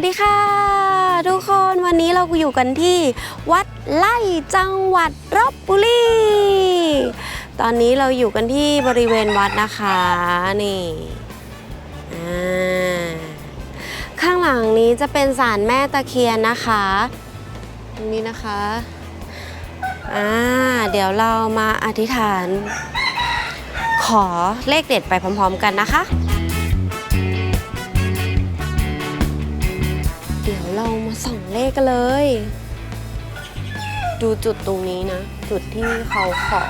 วัสดีค่ะ ทุกคนวันนี้เราอยู่กันที่วัดไล่จังหวัดลบบุรีตอนนี้เราอยู่กันที่บริเวณวัดนะคะนี่ข้างหลังนี้จะเป็นศาลแม่ตะเคียนนะคะตรงนี้นะคะอ่าเดี๋ยวเรามาอธิษฐาน ขอเลขเด็ดไปพร้อม ๆ กันนะคะ เลขกันเลย ดูจุดตรงนี้นะ จุดที่เขาขอ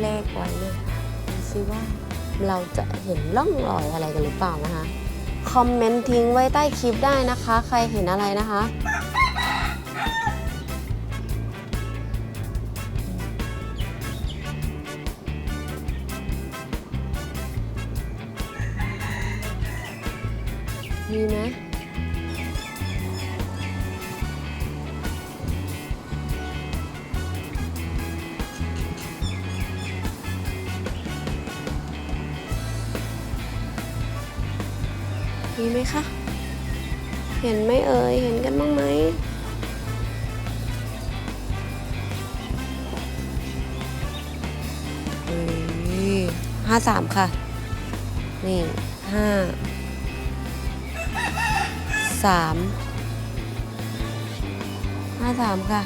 เลขไว้เนี่ยซิว่าเราจะเห็นร่องรอยอะไรกันหรือเปล่านะคะ คอมเมนต์ทิ้งไว้ใต้คลิปได้นะคะ ใครเห็นอะไรนะคะ มีไหม มีไหมคะ เห็นไหมเอ่ย เห็นกันบ้างไหม ห้าสามค่ะ นี่ห้าสามห้าสามค่ะ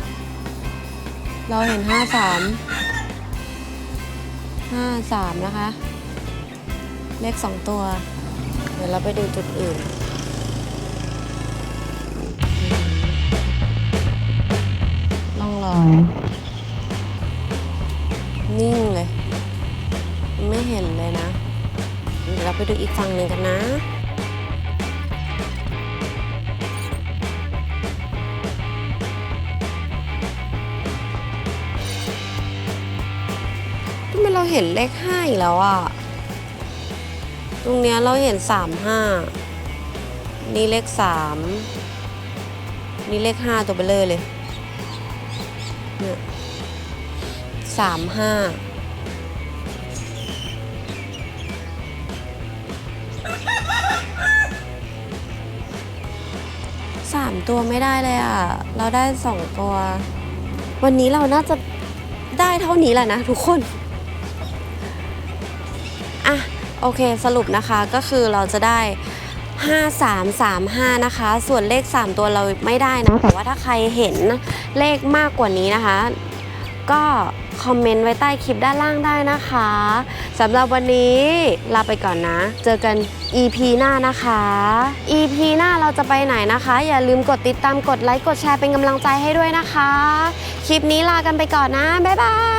เราเห็นห้าสามห้าสามนะคะ เลขสองตัว เดี๋ยวเราไปดูจุดอื่นล่องรอยนิ่งเลย ไม่เห็นเลยนะ เดี๋ยวเราไปดูอีกฝั่งหนึ่งกันนะทำไมเราเห็นเลขห้าอีกแล้วอะ ตรงเนี้ยเราเห็นสามห้านี่เลขสามนี่เลขห้าตัวเบลเลอร์เลยเนี่ยสามห้าสามตัวไม่ได้เลยอะ เราได้สองตัว วันนี้เราน่าจะได้เท่านี้แหละนะทุกคน โอเคสรุปนะคะก็คือเราจะได้ 5335 นะคะ ส่วนเลข 3 ตัวเราไม่ได้นะ แต่ว่าถ้าใครเห็นเลขมากกว่านี้นะคะ ก็คอมเมนต์ไว้ใต้คลิปด้านล่างได้นะคะสำหรับวันนี้ลาไปก่อนนะ เจอกัน EP หน้านะคะ EP หน้าเราจะไปไหนนะคะ อย่าลืมกดติดตามกดไลค์กดแชร์เป็นกำลังใจให้ด้วยนะคะ คลิปนี้ลากันไปก่อนนะ บ๊ายบาย